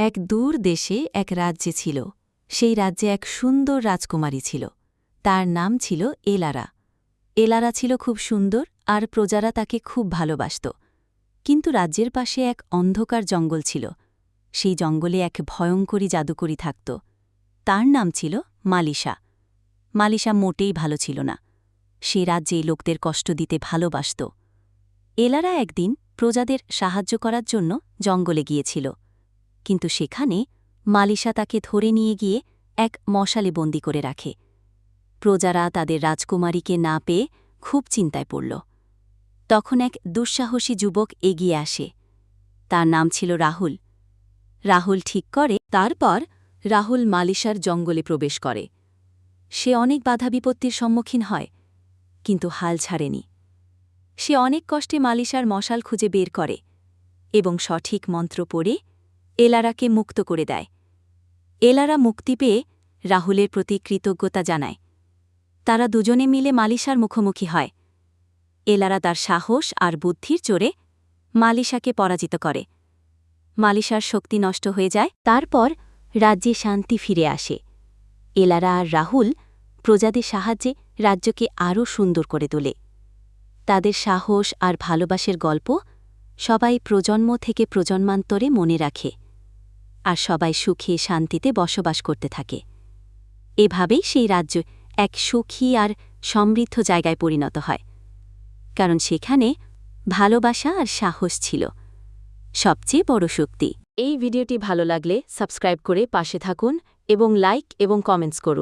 এক দূর দেশে এক রাজ্যে ছিল। সেই রাজ্যে এক সুন্দর রাজকুমারী ছিল। তার নাম ছিল এলারা। এলারা ছিল খুব সুন্দর আর প্রজারা তাকে খুব ভালোবাসত। কিন্তু রাজ্যের পাশে এক অন্ধকার জঙ্গল ছিল। সেই জঙ্গলে এক ভয়ঙ্করী জাদুকরী থাকত। তার নাম ছিল মালিশা মালিশা মোটেই ভালো ছিল না। সে রাজ্যে লোকদের কষ্ট দিতে ভালোবাসত। এলারা একদিন প্রজাদের সাহায্য করার জন্য জঙ্গলে গিয়েছিল। কিন্তু সেখানে মালিশা তাকে ধরে নিয়ে গিয়ে এক মশালে বন্দি করে রাখে। প্রজারা তাদের রাজকুমারীকে না পেয়ে খুব চিন্তায় পড়ল। তখন এক দুঃসাহসী যুবক এগিয়ে আসে। তার নাম ছিল রাহুল। রাহুল ঠিক করে, তারপর রাহুল মালিশার জঙ্গলে প্রবেশ করে। সে অনেক বাধা বিপত্তির সম্মুখীন হয়, কিন্তু হাল ছাড়েনি। সে অনেক কষ্টে মালিশার মশাল খুঁজে বের করে এবং সঠিক মন্ত্র পড়ে এলারাকে মুক্ত করে দেয়। এলারা মুক্তি পেয়ে রাহুলের প্রতি কৃতজ্ঞতা জানায়। তারা দুজনে মিলে মালিশার মুখোমুখি হয়। এলারা তার সাহস আর বুদ্ধির জোরে মালিশাকে পরাজিত করে। মালিশার শক্তি নষ্ট হয়ে যায়, তারপর রাজ্যে শান্তি ফিরে আসে। এলারা আর রাহুল প্রজাদের সাহায্যে রাজ্যকে আরও সুন্দর করে তোলে। তাদের সাহস আর ভালোবাসের গল্প সবাই প্রজন্ম থেকে প্রজন্মান্তরে মনে রাখে। আর সবাই সুখে শান্তিতে বসবাস করতে থাকে। এভাবেই সেই রাজ্য এক সুখী আর সমৃদ্ধ জায়গায় পরিণত হয়। কারণ সেখানে ভালোবাসা আর সাহস ছিল। সবচেয়ে বড় শক্তি। এই ভিডিওটি ভালো লাগলে সাবস্ক্রাইব করে পাশে থাকুন এবং লাইক এবং কমেন্টস করুন।